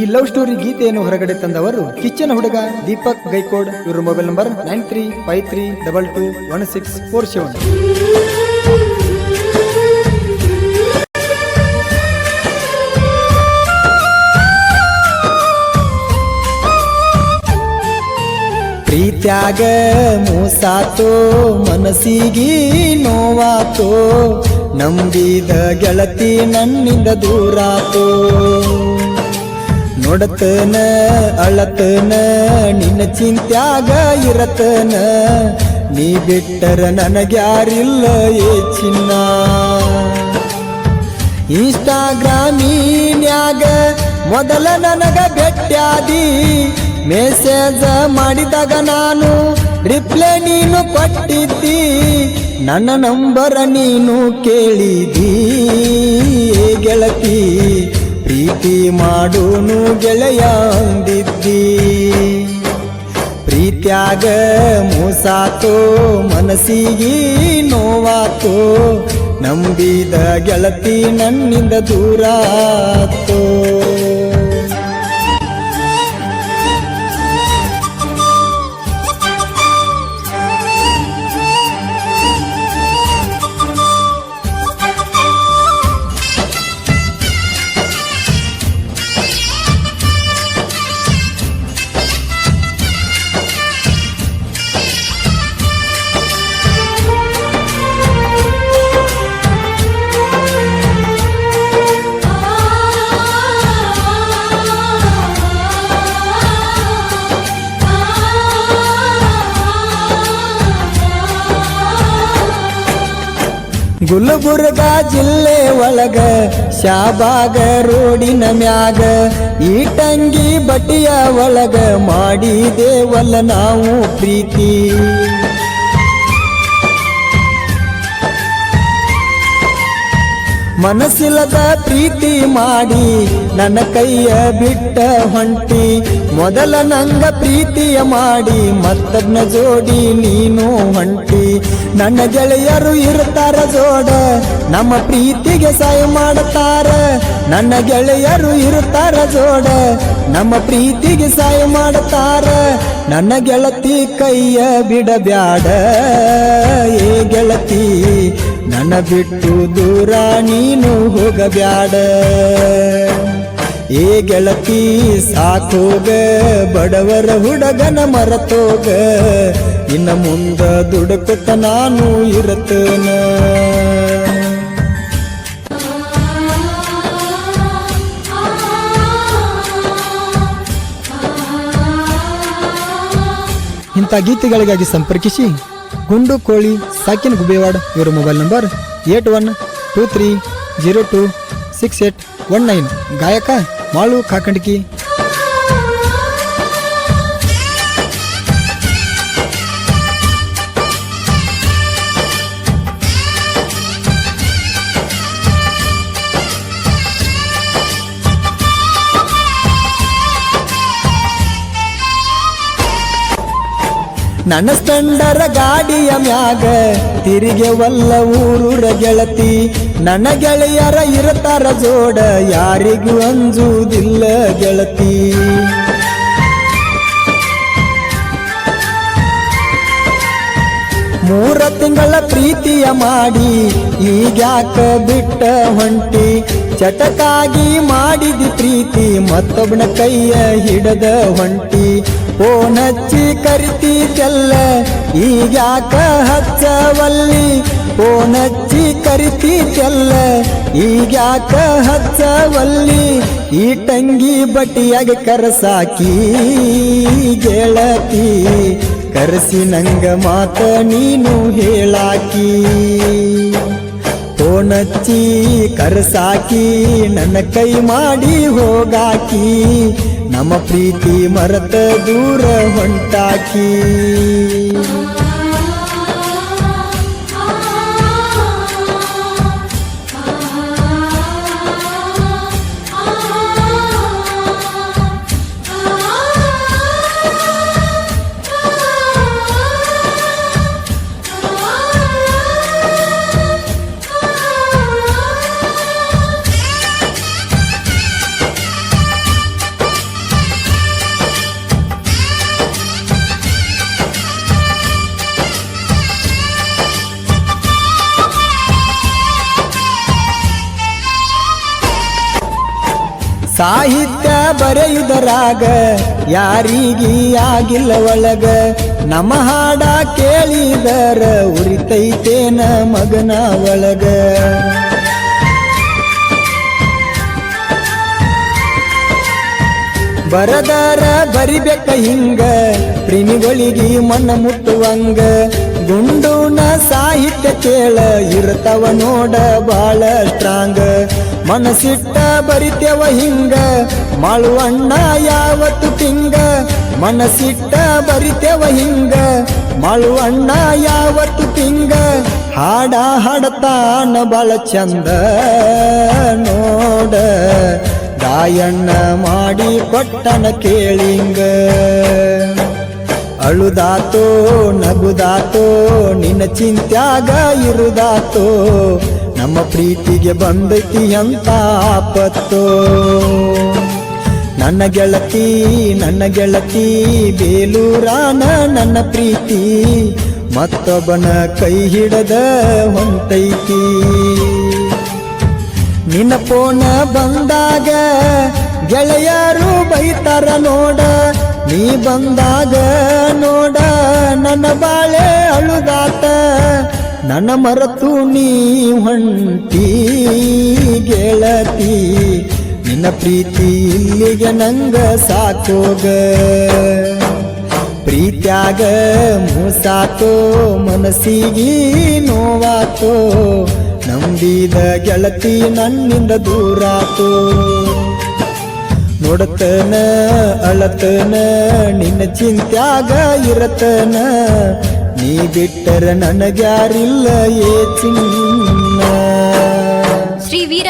ಈ love story ಗೀತೆಯನ್ನು ಹೊರಗಡೆ ತಂದವರು ಕಿಚ್ಚನ ಹುಡುಗ ದೀಪಕ್ ಗೈಕೋಡ್. ಇವರ mobile number nine three five three double two one six four seven. ಪ್ರೀತ್ಯಾಗ ಮೂಸಾತೋ, ಮನಸ್ಸಿಗೆ ನೋವಾತೋ, ನಂಬಿದ ಗೆಳತಿ ನನ್ನಿಂದ ದೂರಾತೋ. ನೋಡತನ ಅಳತನ ನಿನ್ನ ಚಿಂತ್ಯಾಗ ಇರತನ ನೀ ಬಿಟ್ಟರ ನನಗ್ಯಾರಿಲ್ಲ ಏ ಚಿನ್ನ. ಇನ್ಸ್ಟಾಗ್ರಾಮೀನ್ಯಾಗ ಮೊದಲ ನನಗ ಭೇಟ್ಯಾದಿ. ಮೆಸೇಜ್ ಮಾಡಿದಾಗ ನಾನು ರಿಪ್ಲೈ ನೀನು ಕೊಟ್ಟಿದ್ದಿ. ನನ್ನ ನಂಬರ ನೀನು ಕೇಳಿದಿ ಗೆಳತಿ ಪ್ರೀತಿ ಮಾಡೋನು ಗೆಳೆಯ ಅಂದಿದ್ದಿ ಪ್ರೀತ್ಯಾಗ ಮೋಸಾತೋ ಮನಸ್ಸಿಗೆ ನೋವಾತೋ ನಂಬಿದ ಗೆಳತಿ ನನ್ನಿಂದ ದೂರಾತೋ. ಗುಲ್ಬುರ್ಗ ಜಿಲ್ಲೆ ಒಳಗ ಶಾಬಾಗ ರೋಡಿನ ಮ್ಯಾಗ ಈಟಂಗಿ ಬಟ್ಟಿಯ ಒಳಗ ಮಾಡಿದೇವಲ್ಲ ನಾವು ಪ್ರೀತಿ. ಮನಸ್ಸಿಲ್ಲದ ಪ್ರೀತಿ ಮಾಡಿ ನನ್ನ ಕೈಯ ಬಿಟ್ಟ ಹೊಂಟಿ. ಮೊದಲ ನಂಗ ಪ್ರೀತಿಯ ಮಾಡಿ ಮತ್ತದ್ನ ಜೋಡಿ ನೀನು ಹೊಂಟಿ. ನನ್ನ ಗೆಳೆಯರು ಇರ್ತಾರ ಜೋಡ, ನಮ್ಮ ಪ್ರೀತಿಗೆ ಸಹಾಯ ಮಾಡುತ್ತಾರ ನನ್ನ ಗೆಳೆಯರು ಇರ್ತಾರ ಜೋಡ, ನಮ್ಮ ಪ್ರೀತಿಗೆ ಸಹಾಯ ಮಾಡುತ್ತಾರ ನನ್ನ ಗೆಳತಿ ಕೈಯ ಬಿಡಬ್ಯಾಡ, ಏ ಗೆಳತಿ ನನ್ನ ಬಿಟ್ಟು ದೂರ ನೀನು ಹೋಗಬ್ಯಾಡ. ಏ ಗೆಳತಿ ಸಾಕೋಗ ಬಡವರ ಹುಡುಗನ ಮರತೋಗ. ಇನ್ನ ಮುಂದ ದುಡುಕುತ್ತ ನಾನು ಇರುತ್ತೇನ? ಇಂಥ ಗೀತೆಗಳಿಗಾಗಿ ಸಂಪರ್ಕಿಸಿ. ಗುಂಡು ಕೋಳಿ ಸಾಕಿನ ಗುಬೇವಾಡ್ ಇವರ mobile number eight one two three zero two six eight one nine ಗಾಯಕ ಮಾಳು ಕಾಕಂಡ್ಕಿ. ನನ್ನ ಸ್ಪೆಂಡರ ಗಾಡಿಯ ಮ್ಯಾಗ ತಿರಿಗೆ ವಲ್ಲ ಊರೂರ ಗೆಳತಿ ನನ್ನ ಗೆಳೆಯರ ಇರ್ತಾರ ಜೋಡ ಯಾರಿಗೂ ಅಂಜುವುದಿಲ್ಲ ಗೆಳತಿ. ಮೂರ ತಿಂಗಳ ಪ್ರೀತಿಯ ಮಾಡಿ ಈಗ್ಯಾಕ ಬಿಟ್ಟ ಹೊಂಟಿ, ಚಟಕಾಗಿ ಮಾಡಿದಿ ಪ್ರೀತಿ ಮತ್ತೊಬ್ಬನ ಕೈಯ ಹಿಡದ ಹೊಂಟಿ. ಫೋನ್ ಹಚ್ಚಿ ಕರಿತೀತೆಲ್ಲ ಈಗ್ಯಾಕ ಹಚ್ಚವಲ್ಲಿ? ಫೋನ್ ಹಚ್ಚಿ ಕರಿತೀತೆಲ್ಲ ಈಗ್ಯಾಕ ಹಚ್ಚವಲ್ಲಿ? ಈ ಟಂಗಿ ಬಟ್ಟಿಯಾಗ ಕರಸಾಕಿ ಗೆಳತಿ ಕರೆಸಿ ನಂಗ ಮಾತ ನೀನು ಹೇಳಾಕಿ. ಫೋನಚ್ಚಿ ಕರಸಾಕಿ, ನನ್ನ ಕೈ ಮಾಡಿ ಹೋಗಾಕಿ. ನಮ್ಮ ಪ್ರೀತಿ ಮರತ ದೂರ ಹೊಂಟಾಕಿ. ಸಾಹಿತ್ಯ ಬರೆಯುವುದರಾಗ ಯಾರಿಗಿ ಆಗಿಲ್ಲ ಒಳಗ. ನಮ್ಮ ಹಾಡ ಕೇಳಿದರ ಉರಿತೈತೇನ ಮಗನ ಒಳಗ. ಬರದಾರ ಬರಿಬೇಕ ಹಿಂಗ, ಪ್ರೇಮಿಗಳಿಗೆ ಮನ ಮುಟ್ಟುವಂಗ. ಗುಂಡುನ ಸಾಹಿತ್ಯ ಕೇಳ ಇರ್ತಾವ ನೋಡ ಬಾಳ ಸ್ಟ್ರಾಂಗ್ ಮನಸ್ಸಿಟ್ಟ ಬರಿತೇವ ಹಿಂಗ, ಮಾಳುವಣ್ಣ ಯಾವತ್ತು ತಿಂಗ ಮನಸ್ಸಿಟ್ಟ ಬರಿತೇವ ಹಿಂಗ, ಮಾಳುವಣ್ಣ ಯಾವತ್ತು ತಿಂಗ ಹಾಡ ಹಾಡತಾನ ಬಾಳ ಚಂದ ನೋಡ. ಗಾಯಣ್ಣ ಮಾಡಿ ಕೊಟ್ಟನ ಕೇಳಿಂಗ. ಅಳುದಾತೋ, ನಗುದಾತೋ, ನಿನ್ನ ಚಿಂತ್ಯಾಗ ಇರುದಾತೋ, ನಮ್ಮ ಪ್ರೀತಿಗೆ ಬಂದೈತಿ ಅಂತ ಆಪತ್ತೋ. ನನ್ನ ಗೆಳತಿ ನನ್ನ ಗೆಳತಿ, ಬೇಲೂರಾನ ನನ್ನ ಪ್ರೀತಿ, ಮತ್ತೊಬ್ಬನ ಕೈ ಹಿಡದ ಹೊಂಟೈತಿ ನಿನ್ನ ಪೋನ ಬಂದಾಗ ಗೆಳೆಯರು ಬೈತಾರ ನೋಡ ನೀ ಬಂದಾಗ ನೋಡ ನನ್ನ ಬಾಳೆ ಅಳುದಾತ ನನ್ನ ಮರತು ನೀ ಹೊಂಟಿ ಗೆಳತಿ. ನಿನ್ನ ಪ್ರೀತಿ ಇಲ್ಲಿಗೆ ನಂಗ ಸಾಕೋಗ. ಪ್ರೀತ್ಯಾಗ ಮೂಸಾತೋ, ಮನಸ್ಸಿಗೆ ನೋವಾತೋ. ನಂಬಿದ ಗೆಳತಿ ನನ್ನಿಂದ ದೂರಾತೋ. ನೋಡತನ ಅಳತನ ನಿನ್ನ ಚಿಂತ್ಯಾಗ ಇರತನ ನೀ ಬಿಟ್ಟರ ನನಗ್ಯಾರಿಲ್ಲ ಏ ಚಿನ್ನ ಶ್ರೀ ವೀರ